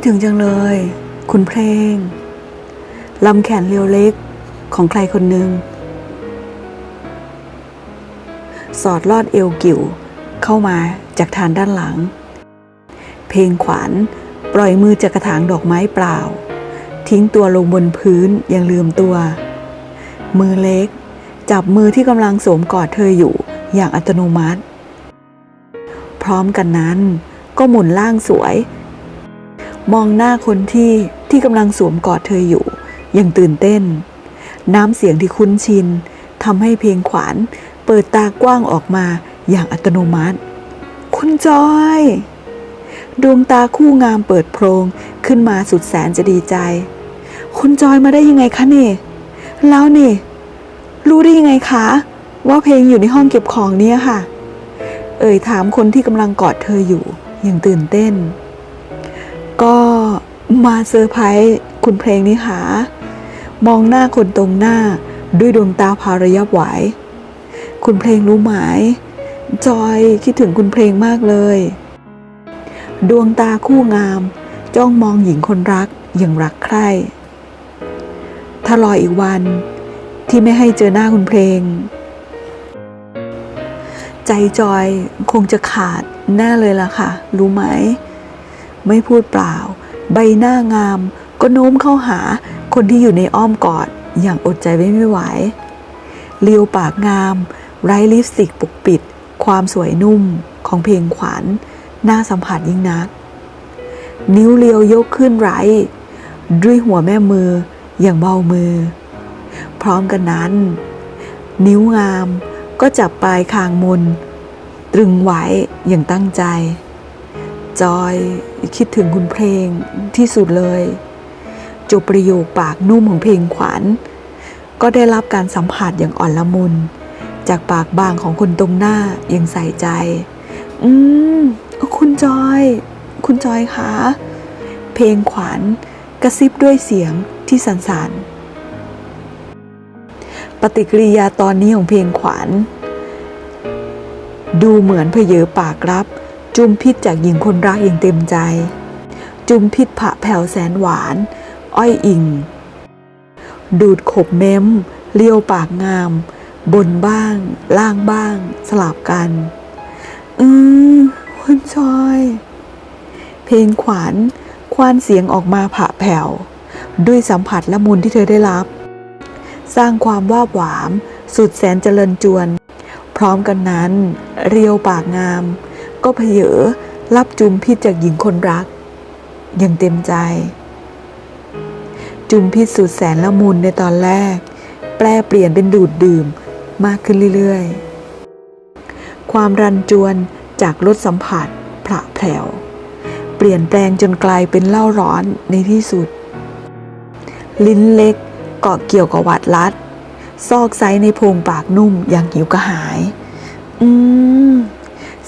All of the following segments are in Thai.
คิดถึงจังเลย คุณเพลงลำแขนเรียวเล็กของใครคนหนึ่ง สอดลอดเอวกิ่วเข้ามาจากทานด้านหลัง เพลงขวัญปล่อยมือจากกระถางดอกไม้เปล่า ทิ้งตัวลงบนพื้นอย่างลืมตัว มือเล็ก จับมือที่กำลังสวมกอดเธออยู่อย่างอัตโนมัติ พร้อมกันนั้นก็หมุนล่างสวย มองหน้าคนที่ที่กำลังสวมกอดเธออยู่ย่างตื่นเต้น น้ำเสียงที่คุ้นชินทำให้เพลงขวานเปิดตากว้างออกมาอย่างอัตโนมัติ คุณจอย ดวงตาคู่งามเปิดโพรง ขึ้นมาสุดแสนจะดีใจ คุณจอยมาได้ยังไงคะนี่ แล้วนี่ รู้ได้ยังไงคะ ว่าเพลงอยู่ในห้องเก็บของเนี่ยค่ะ เอ่ยถามคนที่กำลังกอดเธออยู่อย่างตื่นเต้น ก็มาเซอร์ไพรส์คุณเพลงนี่หามองหน้าคนตรงหน้าด้วยดวงตาพาระยับไหว คุณเพลงรู้ไหมจอยคิดถึงคุณเพลงมากเลย ดวงตาคู่งาม จ้องมองหญิงคนรักอย่างรักใคร่ถ้ารออีกวันที่ไม่ให้เจอหน้าคุณเพลง ใจจอยคงจะขาดแน่เลยล่ะค่ะ รู้ไหม ไม่พูดเปล่า ใบหน้างาม ก็โน้มเข้าหาคนที่อยู่ในอ้อมกอดอย่างอดใจไว้ไม่ไหวเลียวปากงาม ไร้ลิปสติกปกปิด ความสวยนุ่มของเพลงขวัญน่าสัมผัสยิ่งนัก นิ้วเลียวยกขึ้นไร้ ด้วยหัวแม่มืออย่างเบามือ พร้อมกันนั้น นิ้วงามก็จับปลายคางมน ตรึงไว้อย่างตั้งใจ จอยคิดถึงคุณเพลงที่สุดเลย จบประโยคปากนุ่มของเพลงขวัญ ก็ได้รับการสัมผัสอย่างอ่อนละมุน จากปากบางของคนตรงหน้าย่างใส่ใจ อืม คุณจอย คุณจอยคะเพลงขวัญกระซิบด้วยเสียงที่สันๆปฏิกิริยาตอนนี้ของเพลงขวัญดูเหมือนเพเยอปากรับ จุมพิษจากหญิงคนรักอย่างเต็มใจ จุมพิษผะแผ่วแสนหวาน อ้อยอิง ดูดขบเม้ม เลี้ยวปากงาม บนบ้าง ล่างบ้าง สลับกัน อืมคุณจอย เพลงขวัญควานเสียงออกมาผะแผ่ว ด้วยสัมผัสละมุนที่เธอได้รับ สร้างความว่าหวาม สุดแสนเจริญจวน พร้อมกันนั้น เรียวปากงาม ก็เพเยอรับจุมพิษจากหญิงคนรัก อย่างเต็มใจ จุมพิษสุดแสนละมุนในตอนแรก แปลเปลี่ยนเป็นดูดดื่มมากขึ้นเรื่อยๆ ความรันจวนจากรสสัมผัสผละแผลวเปลี่ยนแปลงจนกลายเป็นเล้าร้อนในที่สุด ลิ้นเล็กเกาะเกี่ยวกับวัดลัด ซอกไซในโพรงปากนุ่มอย่างหิวกระหาย อืม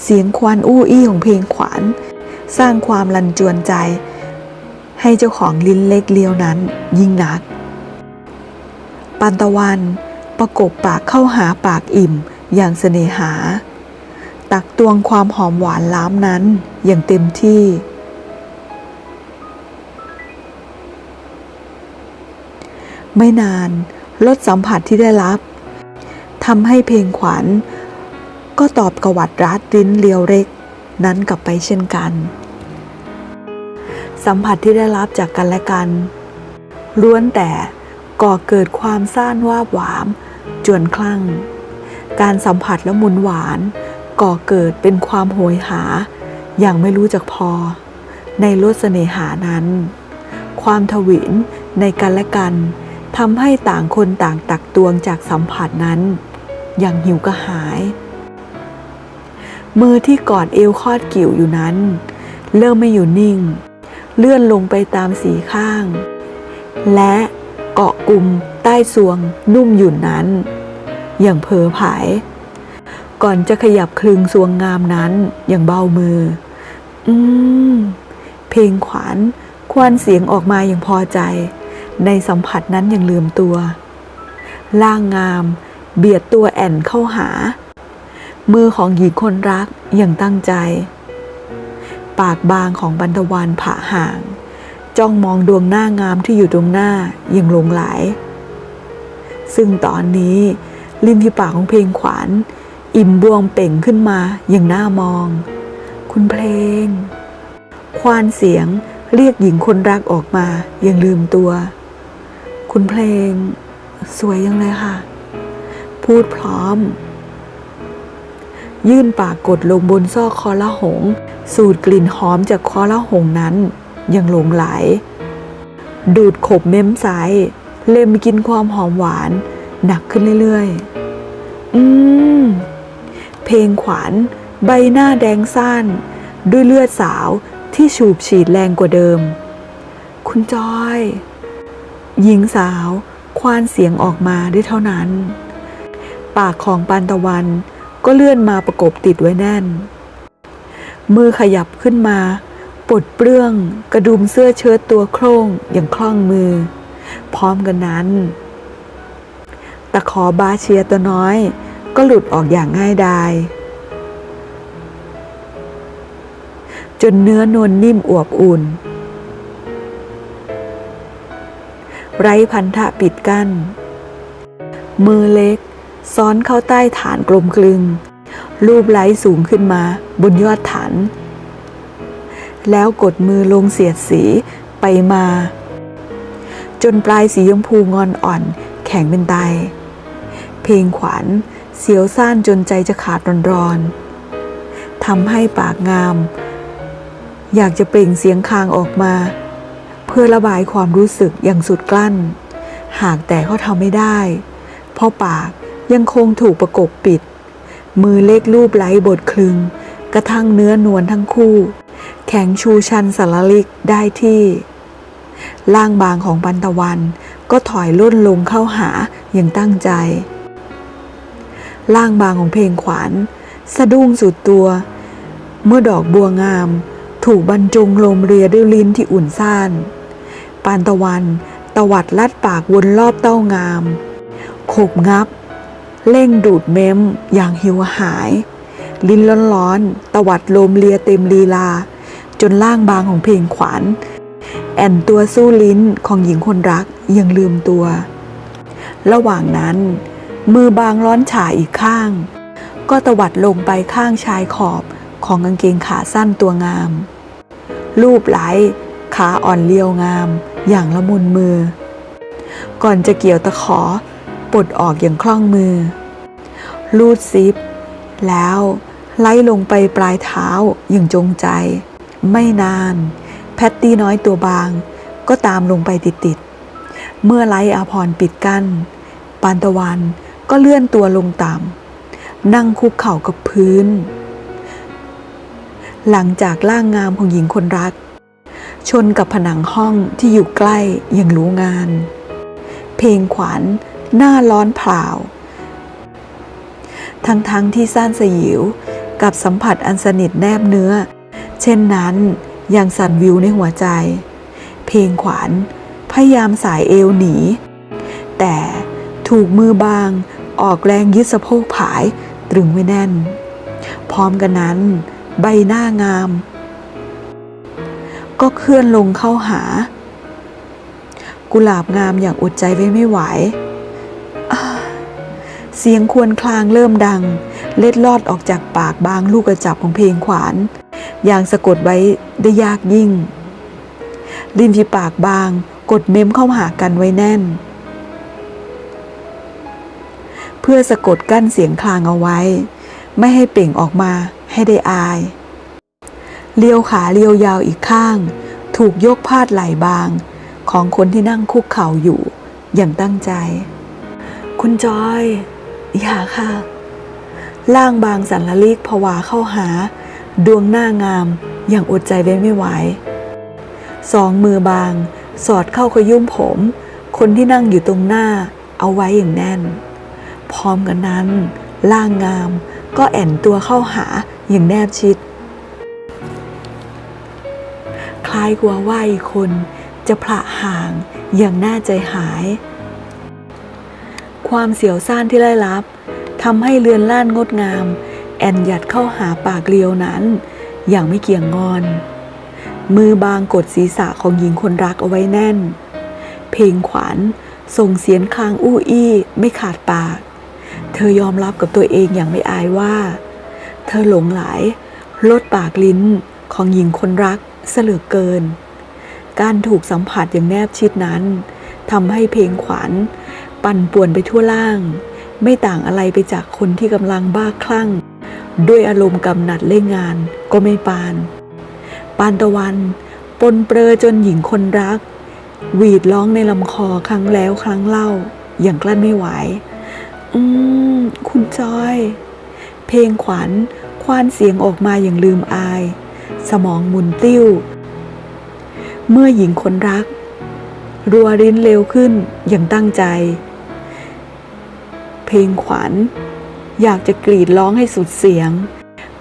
เสียงควานอู้อี้ของเพลงขวาน สร้างความรันจวนใจ ให้เจ้าของลิ้นเล็กเลียวนั้นยิ่งนัก ปันตะวันประกบปากเข้าหาปากอิ่มอย่างเสน่หา ตักตวงความหอมหวานล้ำนั้นอย่างเต็มที่ ไม่นานรสสัมผัสที่ได้รับทำให้เพลงขวัญ ก็ตอบกวัดรัดลิ้นเลียวเล็ก นั้นกลับไปเช่นกัน สัมผัสที่ได้รับจากกันและกันล้วนแต่ก่อเกิดความซ่านว่าหวาม จวนคลั่ง การสัมผัสและมุนหวาน ก่อเกิดเป็นความโหยหา อย่างไม่รู้จักพอ ในรสเสน่หานั้น ความทวินในกันและกันทำให้ต่างคนต่างตักตวงจากสัมผัสนั้น อย่างหิวกระหาย มือที่กอดเอวคอดกิ่วอยู่นั้น เริ่มไม่อยู่นิ่ง เลื่อนลงไปตามสีข้าง และเกาะกลุ่มใต้สวงนุ่มหยุ่นนั้น อย่างเพอผาย ก่อนจะขยับคลึงสวงงามนั้นอย่างเบามือ อืม เพลงขวานควานเสียงออกมาอย่างพอใจ ในสัมผัสนั้นอย่างลืมตัว ล่างงาม เบียดตัวแอนเข้าหา มือของหญิงคนรักอย่างตั้งใจ ปากบางของบันทวันผ่าห่าง จ้องมองดวงหน้างามที่อยู่ตรงหน้าอย่างหลงไหล ซึ่งตอนนี้ริมที่ปากของเพลงขวาน อิ่มบวงเป่งขึ้นมาอย่างน่ามอง คุณเพลง ควานเสียงเรียกหญิงคนรักออกมาอย่างลืมตัว คุณเพลง สวยยังเลยค่ะ พูดพร้อม ยื่นปากกดลงบนซอกคอละหง สูดกลิ่นหอมจากคอละหงนั้นยังหลงไหล ดูดขบเม้มใสเล็มกินความหอมหวาน หนักขึ้นเรื่อยๆ อืม เพลงขวานใบหน้าแดงซ่านด้วยเลือดสาวที่ฉูบฉีดแรงกว่าเดิม คุณจอย หญิงสาว ควานเสียงออกมาได้เท่านั้น ปากของปานตะวัน ก็เลื่อนมาประกบติดไว้แน่น มือขยับขึ้นมาปลดเปลื้องกระดุมเสื้อเชิ้ตตัวโคร่งอย่างคล่องมือ พร้อมกันนั้น ตะขอบาเชียตัวน้อย ก็หลุดออกอย่างง่ายดายจนเนื้อนวลนนิ่มอวบอุ่น ไร้พันธะปิดกั้น มือเล็ก ซ้อนเข้าใต้ฐานกลมกลึง รูปไล้สูงขึ้นมาบนยอดฐาน แล้วกดมือลงเสียดสีไปมา จนปลายสีชมพูงอนอ่อนแข็งเป็นไตเพลงขวัญเสียวซ่านจนใจจะขาดร้อนๆทำให้ปากงาม อยากจะเปล่งเสียงคางออกมา เพื่อระบายความรู้สึกอย่างสุดกลั้น หากแต่เขาทำไม่ได้ เพราะปาก ยังคงถูกประกบปิด มือเล็กรูปไล้บทคลึง กระทั่งเนื้อนวลทั้งคู่ แข็งชูชันสารลิกได้ที่ล่างบางของปันตะวันก็ถอยล่นลงเข้าหาอย่างตั้งใจล่างบางของเพลงขวาน สะดุ้งสุดตัว เมื่อดอกบัวงาม ถูกบรรจงลมเรียด้วยลิ้นที่อุ่นซ่าน ปานตะวัน ตวัดลัดปากวนรอบเต้างาม ขบงับ เร่งดูดเม้มอย่างหิวหาย ลิ้นร้อนๆตวัดลมเลียเต็มลีลา จนล่างบางของเพลงขวาน แอนตัวสู้ลิ้นของหญิงคนรักยังลืมตัว ระหว่างนั้น มือบางร้อนฉาอีกข้าง ก็ตวัดลงไปข้างชายขอบของกางเกงขาสั้นตัวงาม รูปไหลขาอ่อนเลียวงาม อย่างละมุนมือ ก่อนจะเกี่ยวตะขอ ปลดออกอย่างคล่องมือ ลูดซิป แล้วไล่ลงไปปลายเท้าอย่างจงใจ ไม่นาน แพตตี้น้อยตัวบาง ก็ตามลงไปติดๆเมื่อไล่อาพรปิดกัน้น ปานตะวันก็เลื่อนตัวลงต่ำนั่งคุกเข่ากับพื้น หลังจากร่างงามของหญิงคนรัก ชนกับผนังห้องที่อยู่ใกล้อย่างรู้งาน เพลงขวัญ หน้าร้อนเผาทั้งๆทที่ซ่านสยิวกับสัมผัสอันสนิทแนบเนื้อ เช่นนั้นยังสั่นวิวในหัวใจ เพลงขวัญพยายามสายเอวหนี แต่ถูกมือบางออกแรงยึดสะโพกผายตรึงไว้แน่น พร้อมกันนั้น ใบหน้างาม ก็เคลื่อนลงเข้าหา กุหลาบงามอย่างอดใจไว้ไม่ไหว เสียงควรคลางเริ่มดัง เล็ดลอดออกจากปากบางลูกกระจับของเพลงขวาน อย่างสะกดไว้ได้ยากยิ่ง ริมฝีปากบางกดเม้มเข้าหากันไว้แน่น เพื่อสะกดกั้นเสียงคลางเอาไว้ ไม่ให้เปล่งออกมาให้ได้อาย เลี้ยวขาเลี้ยวยาวอีกข้าง ถูกยกพาดไหล่บาง ของคนที่นั่งคุกเข่าอยู่อย่างตั้งใจ คุณจอย อย่าค่ะ ล่างบางสันละลิกผวาเข้าหา ดวงหน้างามอย่างอดใจไว้ไม่ไหว สองมือบาง สอดเข้าขยุ่มผม คนที่นั่งอยู่ตรงหน้าเอาไว้อย่างแน่น พร้อมกันนั้น ล่างงามก็แอนตัวเข้าหาอย่างแนบชิด คล้ายกลัวว่าอีกคนจะพละห่างอย่างน่าใจหาย ความเสียวซ่านที่ได้รับทำให้เรือนล่านงดงาม แอนหยัดเข้าหาปากเรียวนั้น อย่างไม่เกี่ยงงอน มือบางกดศีรษะของหญิงคนรักเอาไว้แน่น เพลงขวัญส่งเสียงคลางอู้อี้ไม่ขาดปาก เธอยอมรับกับตัวเองอย่างไม่อายว่า เธอหลงไหลลดปากลิ้นของหญิงคนรักเสลือเกิน การถูกสัมผัสอย่างแนบชิดนั้นทำให้เพลงขวัญ ปั่นป่วนไปทั่วล่าง ไม่ต่างอะไรไปจากคนที่กำลังบ้าคลั่ง ด้วยอารมณ์กำหนัดเล่นงานก็ไม่ปาน ปานตะวัน ปนเปรอจนหญิงคนรัก หวีดร้องในลำคอครั้งแล้วครั้งเล่า อย่างกลั้นไม่ไหว อืม คุณจอย เพลงขวัญควานเสียงออกมาอย่างลืมอาย สมองหมุนติ้ว เมื่อหญิงคนรัก รัวริ้นเร็วขึ้นอย่างตั้งใจ ลงขวัญ อยากจะกรีดร้องให้สุดเสียง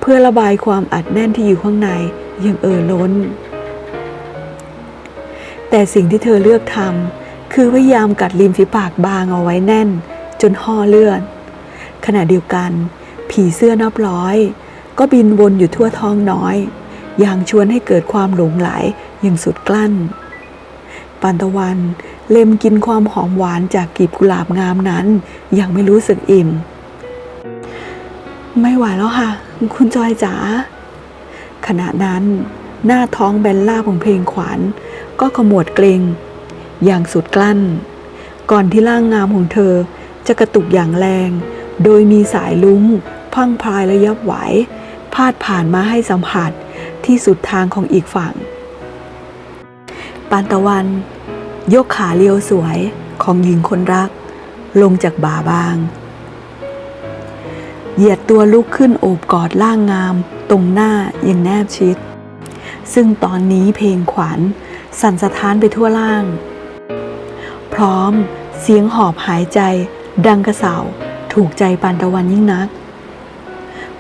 เพื่อระบายความอัดแน่นที่อยู่ข้างในย่างเอ่อล้น แต่สิ่งที่เธอเลือกทำคือพยายามกัดริมฝีปากบางเอาไว้แน่น จนห่อเลือดขณะเดียวกัน ผีเสื้อนับร้อย ก็บินวนอยู่ทั่วท้องน้อย อย่างชวนให้เกิดความหลงไหลอย่างสุดกลั้น ปานตะวัน เล็มกินความหอมหวานจากกลีบกุหลาบงามนั้นย่างไม่รู้สึกอิ่ม ไม่ไหวแล้วค่ะ คุณจอยจ๋าขณะนั้นหน้าท้องแบนล่าของเพลงขวัญก็ขมวดเกรงอย่างสุดกลั้น ก่อนที่ร่างงามของเธอจะกระตุกอย่างแรง โดยมีสายลุ้งพังพรายระยับไหว พาดผ่านมาให้สัมผัสที่สุดทางของอีกฝั่ง ปานตะวัน ยกขาเลียวสวยของหญิงคนรัก ลงจากบ่าบาง เหยียดตัวลุกขึ้นโอบกอดร่างงาม ตรงหน้าอย่างแนบชิด ซึ่งตอนนี้เพลงขวัญสั่นสะท้านไปทั่วล่าง พร้อมเสียงหอบหายใจ ดังกระเสาถูกใจปานตะวันยิ่งนัก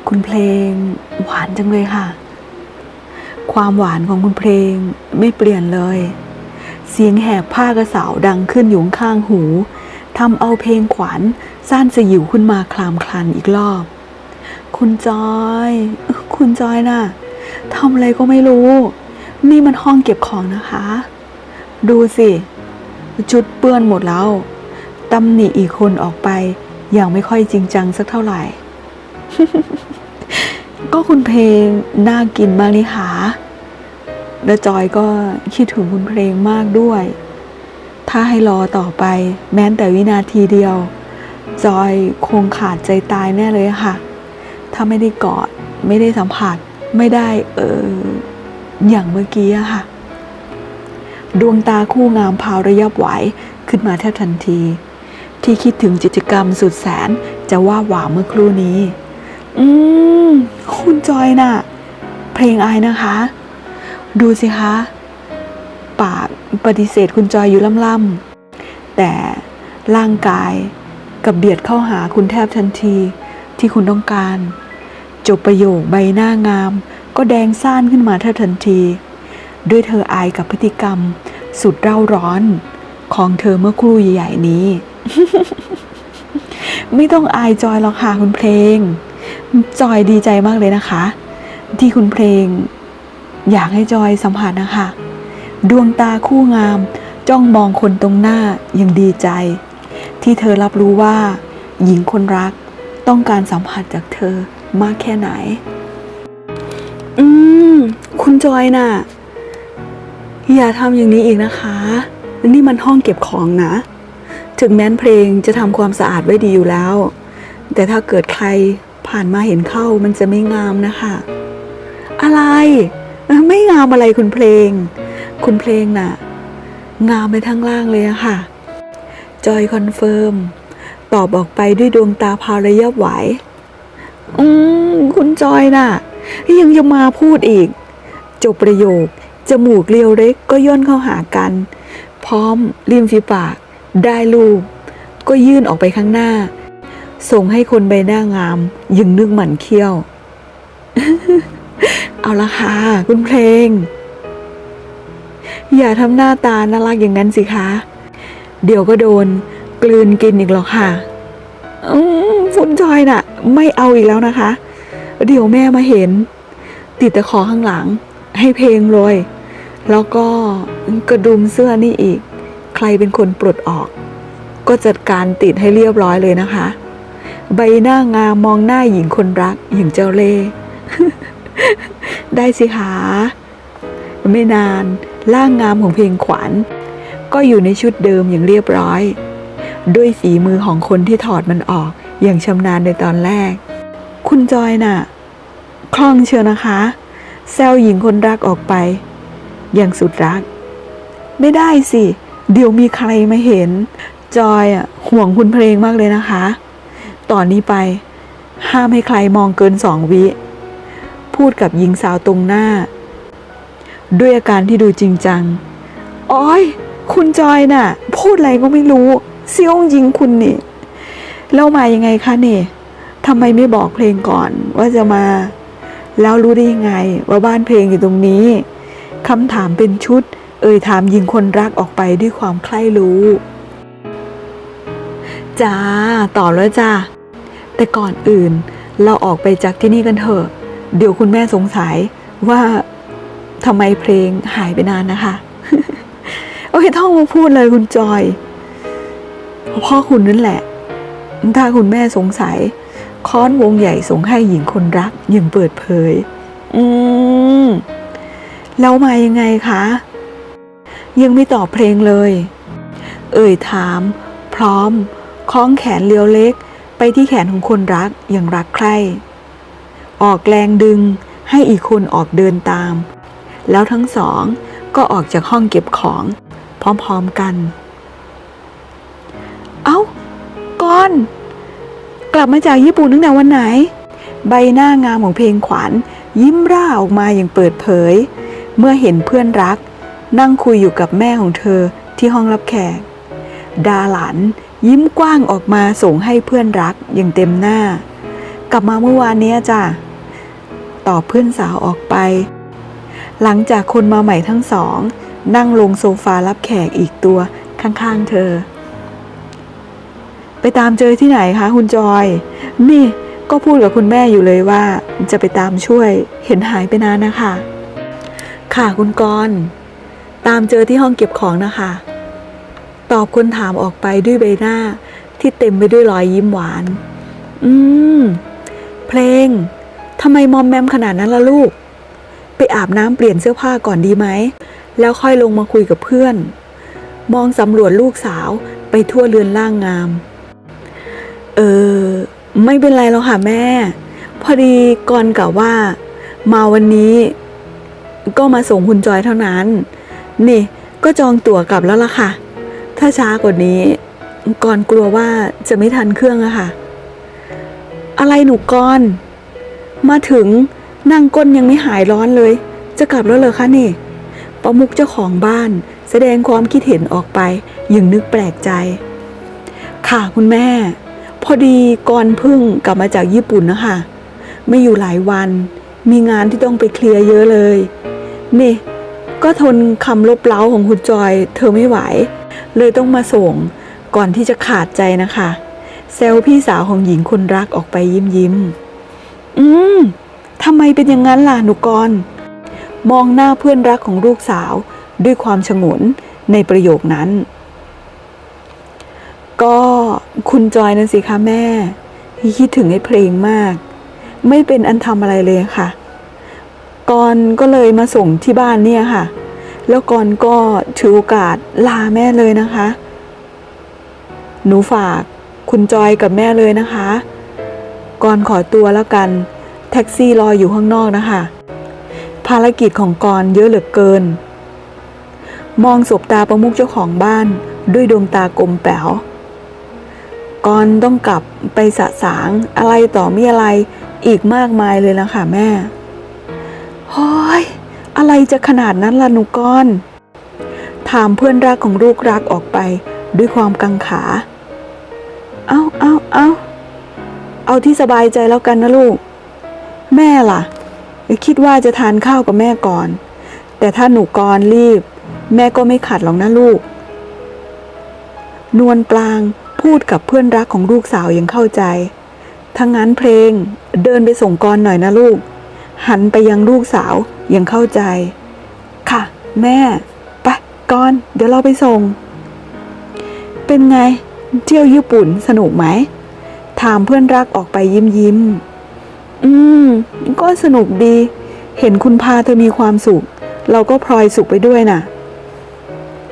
คุณเพลงหวานจังเลยค่ะ ความหวานของคุณเพลงไม่เปลี่ยนเลย เสียงแหบผ้ากระสาดังขึ้นอยู่ข้างหูทำเอาเพลงขวัญสั้นสยิวขึ้นมาคลามคลันอีกรอบ คุณจอย คุณจอยน่ะทำอะไรก็ไม่รู้ นี่มันห้องเก็บของนะคะ ดูสิ ชุดเปื้อนหมดแล้วตำหนิอีกคนออกไป อย่างไม่ค่อยจริงจังสักเท่าไหร่ ก็คุณเพลงน่ากินมากนี่หา แล้วจอยก็คิดถึงคุณเพลงมากด้วย ถ้าให้รอต่อไปแม้แต่วินาทีเดียว จอยคงขาดใจตายแน่เลยค่ะ ถ้าไม่ได้กอดไม่ได้สัมผัสไม่ได้เอออย่างเมื่อกี้อะค่ะ ดวงตาคู่งามพาวระยับไหวขึ้นมาแทบทันที ที่คิดถึงกิจกรรมสุดแสนจะว่าหวาเมื่อครู่นี้ อืม คุณจอยน่ะ เพลงอายนะคะ ดูสิคะ ปากปฏิเสธคุณจอยอยู่ล่ำๆแต่ร่างกายกับเบียดเข้าหาคุณแทบทันทีที่คุณต้องการ จบประโยคใบหน้างาม ก็แดงซ่านขึ้นมาแทบทันที ด้วยเธออายกับพฤติกรรม สุดเร่าร้อนของเธอเมื่อครู่ใหญ่ๆนี้ ไม่ต้องอายจอยหรอกค่ะคุณเพลง จอยดีใจมากเลยนะคะ ที่คุณเพลง อยากให้จอยสัมผัสนะคะ ดวงตาคู่งาม จ้องมองคนตรงหน้ายังดีใจ ที่เธอรับรู้ว่า หญิงคนรักต้องการสัมผัสจากเธอมากแค่ไหน อืม คุณจอยน่ะ อย่าทำอย่างนี้อีกนะคะ นี่มันห้องเก็บของนะ ถึงแม้นเพลงจะทำความสะอาดไว้ดีอยู่แล้ว แต่ถ้าเกิดใครผ่านมาเห็นเข้ามันจะไม่งามนะคะ อะไร ไม่งามอะไรคุณเพลง คุณเพลงน่ะ งามไปทั้งล่างเลยอะค่ะ จอยคอนเฟิร์ม ตอบออกไปด้วยดวงตาพาระยับไหว อืม คุณจอยน่ะ ยังจะมาพูดอีก จบประโยค จมูกเรียวเล็กก็ย่นเข้าหากัน พร้อมริมฝีปาก ได้รูป ก็ยื่นออกไปข้างหน้า ส่งให้คนใบหน้างาม ยึงนึกหมันเคี้ยว เอาละค่ะคุณเพลง อย่าทำหน้าตาน่ารักอย่างนั้นสิคะ เดี๋ยวก็โดน กลืนกินอีกหรอกค่ะอืมฝุ่นจอยน่ะ ไม่เอาอีกแล้วนะคะ เดี๋ยวแม่มาเห็น ติดตะขอข้างหลัง ให้เพลงเลย แล้วก็กระดุมเสื้อนี่อีก ใครเป็นคนปลดออก ก็จัดการติดให้เรียบร้อยเลยนะคะ ใบหน้างามมองหน้าหญิงคนรักอย่างเจ้าเล่ห์ ได้สิคะไม่นานร่างงามของเพลงขวัญ ก็อยู่ในชุดเดิมอย่างเรียบร้อย ด้วยฝีมือของคนที่ถอดมันออกอย่างชำนาญในตอนแรก คุณจอยน่ะ คล่องเชียวนะคะ แซวหญิงคนรักออกไป อย่างสุดรัก ไม่ได้สิ เดี๋ยวมีใครมาเห็น จอยอะห่วงคุณเพลงมากเลยนะคะ ตอนนี้ไป ห้ามให้ใครมองเกินสองวิ พูดกับหญิงสาวตรงหน้า ด้วยอาการที่ดูจริงจังอ้ยคุณจอยน่ะ พูดอะไรก็ไม่รู้เซี่ยวยิงคุณนี่เล่ามายังไงคะเนี่ยทำไมไม่บอกเพลงก่อนว่าจะมา แล้วรู้ได้ยังไง ว่าบ้านเพลงอยู่ตรงนี้คำถามเป็นชุด เอ่ยถามยิงคนรักออกไปด้วยความใคร่รู้จ้าต่อแล้วจ้าแต่ก่อนอื่นเราออกไปจากที่นี่กันเถอะ เดี๋ยวคุณแม่สงสัยว่าทำไมเพลงหายไปนานนะคะ โอเคท่องมาพูดเลยคุณจอยพ่อคุณนั่นแหละ ถ้าคุณแม่สงสัย ค้อนวงใหญ่สงให้หญิงคนรักอย่างเปิดเผย อืมแล้วมายังไงคะ ยังไม่ตอบเพลงเลย เอ่ยถาม พร้อม คล้องแขนเลียวเล็ก ไปที่แขนของคนรักอย่างรักใคร่ ออกแรงดึงให้อีกคนออกเดินตาม แล้วทั้งสองก็ออกจากห้องเก็บของพร้อมๆกัน เอ้าก้อน กลับมาจากญี่ปุ่นตั้งแต่วันไหน ใบหน้างามของเพลงขวัญ ยิ้มร่าออกมาอย่างเปิดเผย เมื่อเห็นเพื่อนรัก นั่งคุยอยู่กับแม่ของเธอที่ห้องรับแขก ดาหลันยิ้มกว้างออกมาส่งให้เพื่อนรักอย่างเต็มหน้า กลับมาเมื่อวานนี้จ้ะ ต่อเพื่อนสาวออกไป หลังจากคนมาใหม่ทั้งสอง นั่งลงโซฟารับแขกอีกตัวข้างๆเธอ ไปตามเจอที่ไหนคะคุณจอย นี่ก็พูดกับคุณแม่อยู่เลยว่าจะไปตามช่วยเห็นหายไปนานนะคะ ค่ะคุณกรณ์ตามเจอที่ห้องเก็บของนะคะ ตอบคนถามออกไปด้วยใบหน้าที่เต็มไปด้วยรอยยิ้มหวาน อืม เพลง ทำไมมอมแมมขนาดนั้นล่ะลูก ไปอาบน้ำเปลี่ยนเสื้อผ้าก่อนดีไหม แล้วค่อยลงมาคุยกับเพื่อน มองสำรวจลูกสาวไปทั่วเรือนร่างงาม เออ ไม่เป็นไรแล้วค่ะแม่ พอดีก่อนกับว่า มาวันนี้ ก็มาส่งคุณจอยเท่านั้น นี่ก็จองตั๋วกลับแล้วล่ะค่ะ ถ้าช้ากว่านี้ ก่อนกลัวว่าจะไม่ทันเครื่องอะค่ะ อะไรหนูก่อน มาถึงนั่งก้นยังไม่หายร้อนเลย จะกลับแล้วเหรอคะนี่ ประมุกเจ้าของบ้าน แสดงความคิดเห็นออกไปยังนึกแปลกใจ ค่ะคุณแม่ พอดีก่อนพึ่งกลับมาจากญี่ปุ่นนะคะ ไม่อยู่หลายวัน มีงานที่ต้องไปเคลียร์เยอะเลย นี่ ก็ทนคำลบเล้าของคุณจอย เธอไม่ไหว เลยต้องมาส่งก่อนที่จะขาดใจนะคะ เซลพี่สาวของหญิงคนรักออกไปยิ้มยิ้ม อืมทำไมเป็นอย่างนั้นล่ะหนูกรมองหน้าเพื่อนรักของลูกสาวด้วยความฉงนในประโยคนั้น ก็คุณจอยนั่นสิคะแม่ คิดถึงไอ้เพลงมาก ไม่เป็นอันทำอะไรเลยค่ะกอนก็เลยมาส่งที่บ้านเนี่ยค่ะ แล้วกอนก็ถือโอกาสลาแม่เลยนะคะ หนูฝากคุณจอยกับแม่เลยนะคะ ก่อขอตัวแล้วกัน แท็กซี่รออยู่ข้างนอกนะคะ ภารกิจของกรเยอะเหลือเกิน มองสบตาประมุขเจ้าของบ้านด้วยดวงตากลมแป๋วก่อนต้องกลับไปสะสางอะไรต่อมีอะไรอีกมากมายเลยละค่ะแม่โฮ้ยอะไรจะขนาดนั้นล่ะหนูก้อนถามเพื่อนรักของลูกรักออกไปด้วยความกังขา เอาเอาเอ้า เอาที่สบายใจแล้วกันนะลูก แม่ล่ะ คิดว่าจะทานข้าวกับแม่ก่อน แต่ถ้าหนูกรรีบ แม่ก็ไม่ขัดหรอกนะลูก นวลปลางพูดกับเพื่อนรักของลูกสาวยังเข้าใจทั้งนั้นเพลงเดินไปส่งกรหน่อยนะลูก หันไปยังลูกสาวยังเข้าใจ ค่ะ แม่ ไปก่อนเดี๋ยวเราไปส่ง เป็นไง เที่ยวญี่ปุ่นสนุกไหม ถามเพื่อนรักออกไปยิ้มยิ้ม อืม ก็สนุกดี เห็นคุณพาเธอมีความสุข เราก็พลอยสุขไปด้วยน่ะ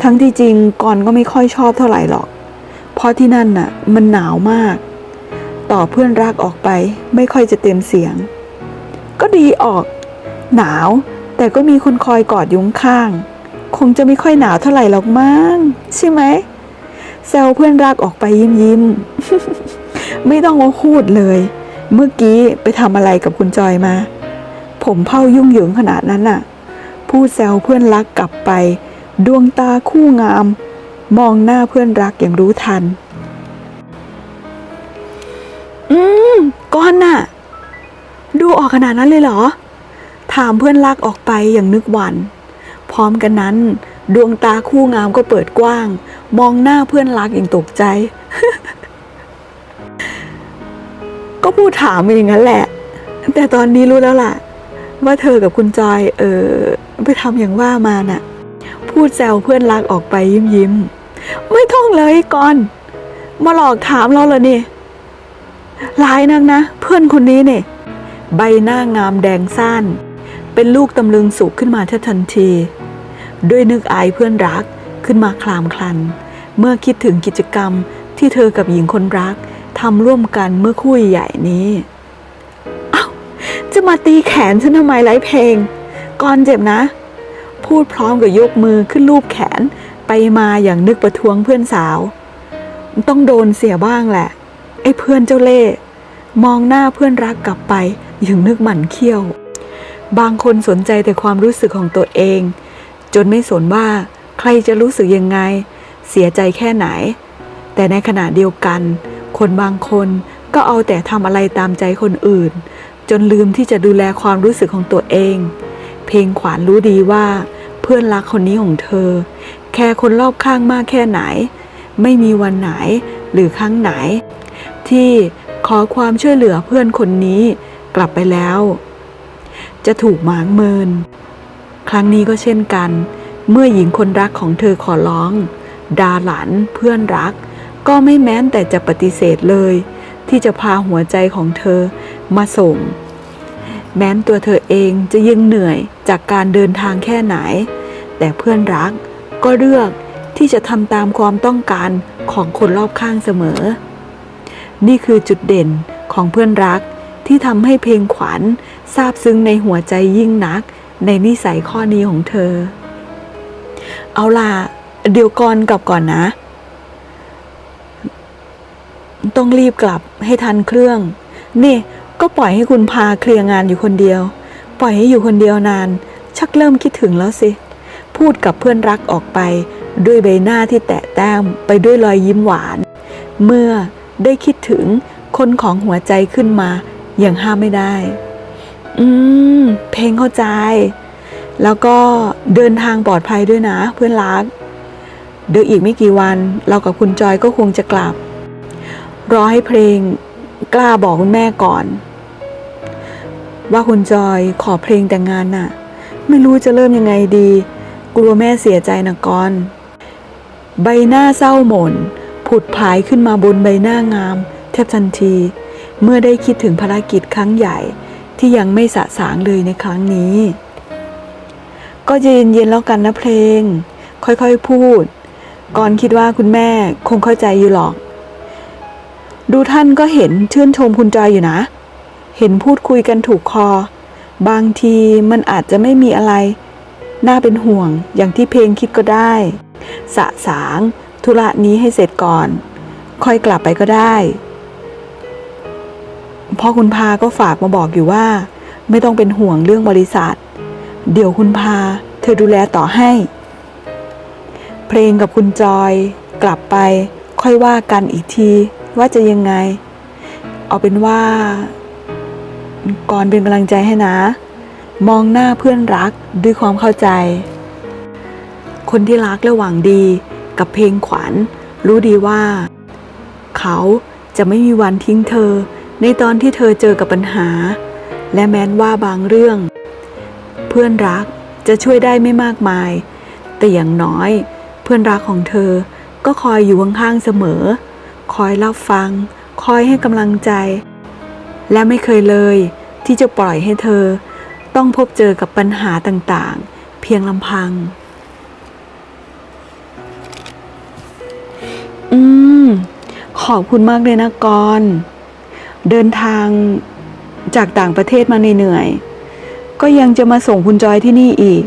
ทั้งที่จริงก่อนก็ไม่ค่อยชอบเท่าไหร่หรอก เพราะที่นั่นน่ะ มันหนาวมาก ต่อเพื่อนรักออกไป ไม่ค่อยจะเต็มเสียง ก็ดีออก หนาว แต่ก็มีคนคอยกอดยุ้งข้าง คงจะไม่ค่อยหนาวเท่าไหร่หรอกมั้งใช่ไหมแซวเพื่อนรักออกไปยิ้มยิ้ม ไม่ต้องมาพูดเลย เมื่อกี้ไปทำอะไรกับคุณจอยมา ผมเผ้ายุ่งเหยิงขนาดนั้นน่ะ พูดแซวเพื่อนรักกลับไป ดวงตาคู่งาม มองหน้าเพื่อนรักอย่างรู้ทัน อืมก้อนน่ะ ดูออกขนาดนั้นเลยเหรอ ถามเพื่อนรักออกไปอย่างนึกหวันพร้อมกันนั้น ดวงตาคู่งามก็เปิดกว้าง มองหน้าเพื่อนรักอย่างตกใจ ก็พูดถามไปอย่างนั้นแหละ แต่ตอนนี้รู้แล้วล่ะ ว่าเธอกับคุณจอยเออไปทำอย่างว่ามาน่ะ พูดแซวเพื่อนรักออกไปยิ้มยิ้มไม่ต้องเลยก่อน มาหลอกถามเราเลยนี่ร้ายนักนะ เพื่อนคนนี้เนี่ยใบหน้างามแดงซ่านเป็นลูกตำลึงสุกขึ้นมาทบทันที ด้วยนึกอายเพื่อนรักขึ้นมาคลามคลัน เมื่อคิดถึงกิจกรรมที่เธอกับหญิงคนรัก ทำร่วมกันเมื่อคู่ใหญ่นี้เอ้าจะมาตีแขนฉันทำไมไร้เพลงก่อนเจ็บนะ พูดพร้อมกับยกมือขึ้นลูบแขนไปมาอย่างนึกประท้วงเพื่อนสาว ต้องโดนเสียบ้างแหละ ไอ้เพื่อนเจ้าเล่ห์มองหน้าเพื่อนรักกลับไปอย่างนึกหมั่นเคี้ยว บางคนสนใจแต่ความรู้สึกของตัวเอง จนไม่สนว่าใครจะรู้สึกยังไง เสียใจแค่ไหน แต่ในขณะเดียวกัน คนบางคนก็เอาแต่ทำอะไรตามใจคนอื่น จนลืมที่จะดูแลความรู้สึกของตัวเอง เพลงขวานรู้ดีว่า เพื่อนรักคนนี้ของเธอ แค่คนรอบข้างมากแค่ไหน ไม่มีวันไหนหรือครั้งไหน ที่ขอความช่วยเหลือเพื่อนคนนี้กลับไปแล้ว จะถูกหมางเมิน ครั้งนี้ก็เช่นกัน เมื่อหญิงคนรักของเธอขอร้อง ดาหลันเพื่อนรัก ก็ไม่แม้นแต่จะปฏิเสธเลย ที่จะพาหัวใจของเธอมาส่ง แม้นตัวเธอเองจะยังเหนื่อยจากการเดินทางแค่ไหน แต่เพื่อนรักก็เลือกที่จะทำตามความต้องการของคนรอบข้างเสมอ นี่คือจุดเด่นของเพื่อนรักที่ทำให้เพลงขวัญซาบซึ้งในหัวใจยิ่งนัก ในนิสัยข้อนี้ของเธอ เอาล่ะ เดี๋ยวก่อนกลับก่อนนะ ต้องรีบกลับให้ทันเครื่อง นี่ก็ปล่อยให้คุณพาเคลียร์งานอยู่คนเดียว ปล่อยให้อยู่คนเดียวนาน ชักเริ่มคิดถึงแล้วสิ พูดกับเพื่อนรักออกไป ด้วยใบหน้าที่แตะแต้มไปด้วยรอยยิ้มหวาน เมื่อได้คิดถึงคนของหัวใจขึ้นมาอย่างห้ามไม่ได้ อืม เพลงเข้าใจ แล้วก็เดินทางปลอดภัยด้วยนะเพื่อนรัก เดี๋ยวอีกไม่กี่วัน เรากับคุณจอยก็คงจะกลับ รอให้เพลงกล้าบอกคุณแม่ก่อน ว่าคุณจอยขอเพลงแต่งงานน่ะ ไม่รู้จะเริ่มยังไงดี กลัวแม่เสียใจนะกอน ใบหน้าเศร้าหม่นผุดผายขึ้นมาบนใบหน้างาม แทบทันที เมื่อได้คิดถึงภารกิจครั้งใหญ่ที่ยังไม่สะสางเลยในครั้งนี้ ก็เย็นเย็นๆแล้วกันนะเพลง ค่อยๆพูด ก่อนคิดว่าคุณแม่คงเข้าใจอยู่หรอก ดูท่านก็เห็นชื่นชมคุณจอยอยู่นะ เห็นพูดคุยกันถูกคอ บางทีมันอาจจะไม่มีอะไร น่าเป็นห่วงอย่างที่เพลงคิดก็ได้ สะสาง ธุระนี้ให้เสร็จก่อน ค่อยกลับไปก็ได้พ่อคุณพาก็ฝากมาบอกอยู่ว่า ไม่ต้องเป็นห่วงเรื่องบริษัท เดี๋ยวคุณพา เธอดูแลต่อให้ เพลงกับคุณจอย กลับไปค่อยว่ากันอีกที ว่าจะยังไง เอาเป็นว่าก่อนเป็นกำลังใจให้นะ มองหน้าเพื่อนรักด้วยความเข้าใจ คนที่รักและหวังดีกับเพลงขวัญ รู้ดีว่า เขาจะไม่มีวันทิ้งเธอ ในตอนที่เธอเจอกับปัญหา และแม้นว่าบางเรื่อง เพื่อนรักจะช่วยได้ไม่มากมาย แต่อย่างน้อย เพื่อนรักของเธอก็คอยอยู่ข้างๆเสมอ คอยรับฟัง คอยให้กำลังใจ และไม่เคยเลยที่จะปล่อยให้เธอ ต้องพบเจอกับปัญหาต่างๆ เพียงลำพัง อืม ขอบคุณมากเลยนะกรณ์เดินทางจากต่างประเทศมาเหนื่อยก็ยังจะมาส่งคุณจอยที่นี่อีก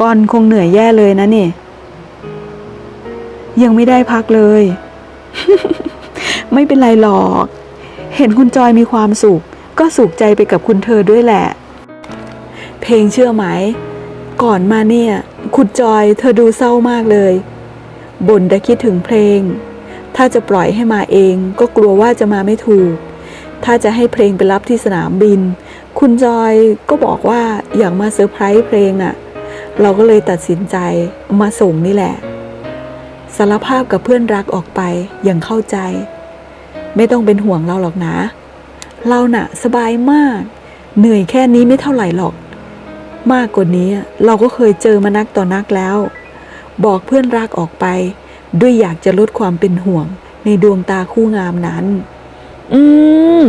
กรณ์คงเหนื่อยแย่เลยนะนี่ ยังไม่ได้พักเลย ไม่เป็นไรหรอก เห็นคุณจอยมีความสุข ก็สุขใจไปกับคุณเธอด้วยแหละ เพลงเชื่อไหม ก่อนมาเนี่ย คุณจอยเธอดูเศร้ามากเลยบ่นแต่คิดถึงเพลง ถ้าจะปล่อยให้มาเองก็กลัวว่าจะมาไม่ถูก ถ้าจะให้เพลงไปรับที่สนามบิน คุณจอยก็บอกว่าอยากมาเซอร์ไพรส์เพลงน่ะ เราก็เลยตัดสินใจมาส่งนี่แหละ สารภาพกับเพื่อนรักออกไปอย่างเข้าใจ ไม่ต้องเป็นห่วงเราหรอกนะ เราน่ะสบายมาก เหนื่อยแค่นี้ไม่เท่าไหร่หรอก มากกว่านี้เราก็เคยเจอมานักต่อนักแล้ว บอกเพื่อนรักออกไป ด้วยอยากจะลดความเป็นห่วง ในดวงตาคู่งามนั้น อืม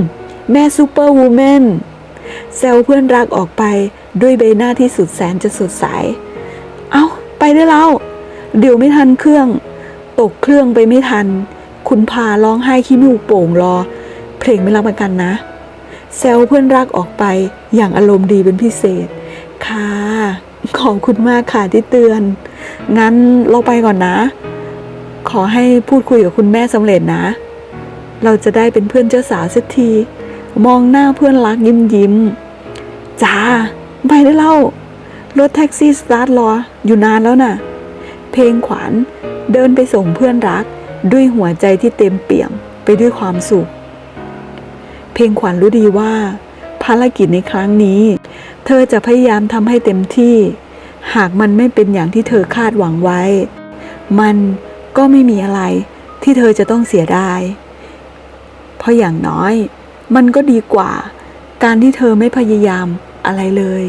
แม่ซูเปอร์วูแมนแซวเพื่อนรักออกไปด้วยใบหน้าที่สุดแสนจะสดใส เอาไปได้แล้ว เดี๋ยวไม่ทันเครื่อง ตกเครื่องไปไม่ทัน คุณพาร้องไห้ขี้มูกโป่งรอ เพลงไม่รับประกันนะ แซวเพื่อนรักออกไปอย่างอารมณ์ดีเป็นพิเศษ ค่ะ ขอบคุณมากค่ะที่เตือน งั้นเราไปก่อนนะ ขอให้พูดคุยกับคุณแม่สำเร็จนะ เราจะได้เป็นเพื่อนเจ้าสาวสักที มองหน้าเพื่อนรักยิ้มยิ้มจ้าไปได้เล่ารถแท็กซี่สตาร์ทรออยู่นานแล้วน่ะ เพลงขวัญ เดินไปส่งเพื่อนรักด้วยหัวใจที่เต็มเปี่ยมไปด้วยความสุข เพลงขวัญรู้ดีว่า ภารกิจในครั้งนี้ เธอจะพยายามทำให้เต็มที่ หากมันไม่เป็นอย่างที่เธอคาดหวังไว้ มันก็ไม่มีอะไรที่เธอจะต้องเสียดาย เพราะอย่างน้อย มันก็ดีกว่า การที่เธอไม่พยายามอะไรเลย